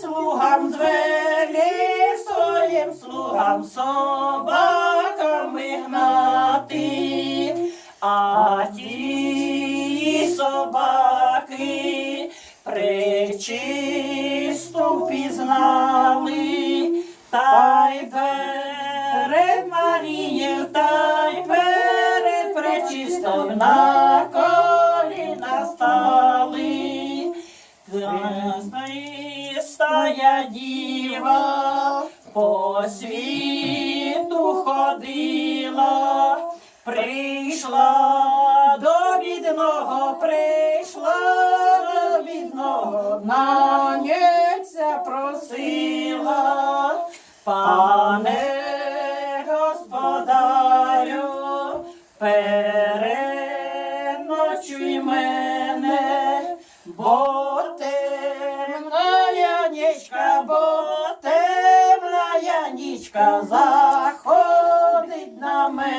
слугам звелів, своїм слугам собакам вигнати, а ті собаки пречисту впізнали, та й перед Марією, та й перед пречистою на Престая діва по світу ходила, прийшла до бідного, прийшла до бідного, наняться просила, пане господарю, переночуй мене, бо Сонечка заходить на мене.